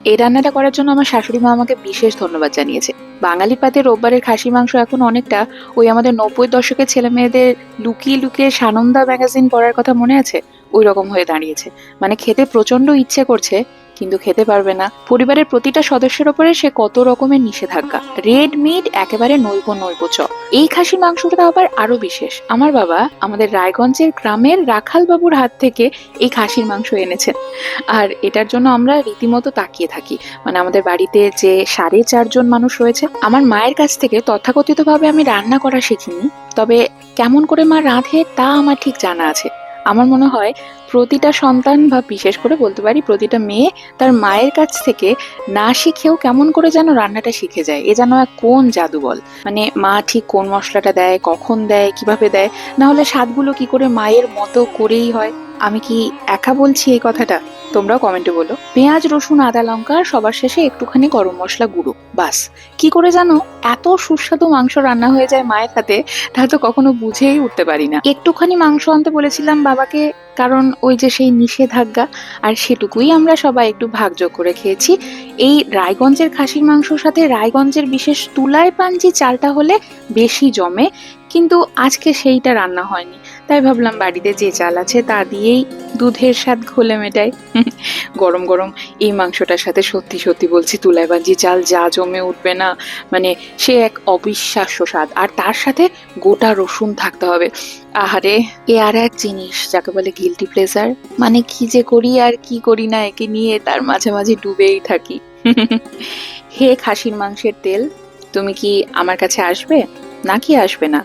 এই রান্নাটা করার জন্য আমার শাশুড়ি মা আমাকে বিশেষ ধন্যবাদ জানিয়েছে। বাঙালি পাতে রোববারের খাসি মাংস এখন অনেকটা ওই আমাদের নব্বই দশকের ছেলে মেয়েদের লুকিয়ে লুকিয়ে সানন্দা ম্যাগাজিন পড়ার কথা মনে আছে? ওই রকম হয়ে দাঁড়িয়েছে। মানে খেতে প্রচণ্ড ইচ্ছে করছে কিন্তু খেতে পারবে না। পরিবারের প্রতিটা সদস্যের ওপরে সে কত রকমের নিষেধাজ্ঞা। রেড মিট একেবারে নৈব নৈব চ এই খাসি মাংসটা আবার আরও বিশেষ। আমার বাবা আমাদের রায়গঞ্জের গ্রামের রাখাল বাবুর হাত থেকে এই খাসির মাংস এনেছেন। আর এটার জন্য আমরা রীতিমতো তাকিয়ে থাকি। মানে আমাদের বাড়িতে যে সাড়ে চারজন মানুষ রয়েছে, আমার মায়ের কাছ থেকে তথাকথিতভাবে আমি রান্না করা শিখিনি। তবে কেমন করে মা রাঁধে তা আমার ঠিক জানা আছে। আমার মনে হয় প্রতিটা সন্তান বা বিশেষ করে বলতে পারি প্রতিটা মেয়ে তার মায়ের কাছ থেকে না শিখেও কেমন করে যেন রান্নাটা শিখে যায়। এ যেন এক কোন জাদু বল মানে মা ঠিক কোন মশলাটা দেয়, কখন দেয়, কীভাবে দেয়, না হলে স্বাদগুলো কি করে মায়ের মতো করেই হয়? আমি কি একা বলছি এই কথাটা? তোমরাও কমেন্টে বলো। পেঁয়াজ, রসুন, আদা, লঙ্কা, সবার শেষে একটুখানি গরম মশলা গুঁড়ো, বাস। কি করে জানো, এত সুস্বাদু মাংস রান্না হয়ে যায় মায়ের হাতে, তা তো কখনো বুঝেই উঠতে পারি না। একটুখানি মাংস আনতে বলেছিলাম বাবাকে, কারণ ওই যে সেই নিষেধাজ্ঞা, আর সেটুকুই আমরা সবাই একটু ভাগযোগ করে খেয়েছি। এই রায়গঞ্জের খাসির মাংসর সাথে রায়গঞ্জের বিশেষ তুলায় পাঞ্জি চালটা হলে বেশি জমে, কিন্তু আজকে সেইটা রান্না হয়নি। তাই ভাবলাম বাড়িতে যে চাল আছে তা দিয়েই দুধের স্বাদ ঘোলে মেটাই। গরম গরম এই মাংসটার সাথে সত্যি সত্যি বলছি তুলায় বাঞ্জি চাল যা জমে উঠবে না মানে সে এক অবিশ্বাস্য স্বাদ। আর তার সাথে গোটা রসুন থাকতে হবে। আহারে, এ আর এক জিনিস যাকে বলে গিলটি প্লেজার মানে কি যে করি আর কি করি না একে নিয়ে তার মাঝে মাঝে ডুবেই থাকি। হে খাসির মাংসের তেল, তুমি কি আমার কাছে আসবে? নাকি আসবে না?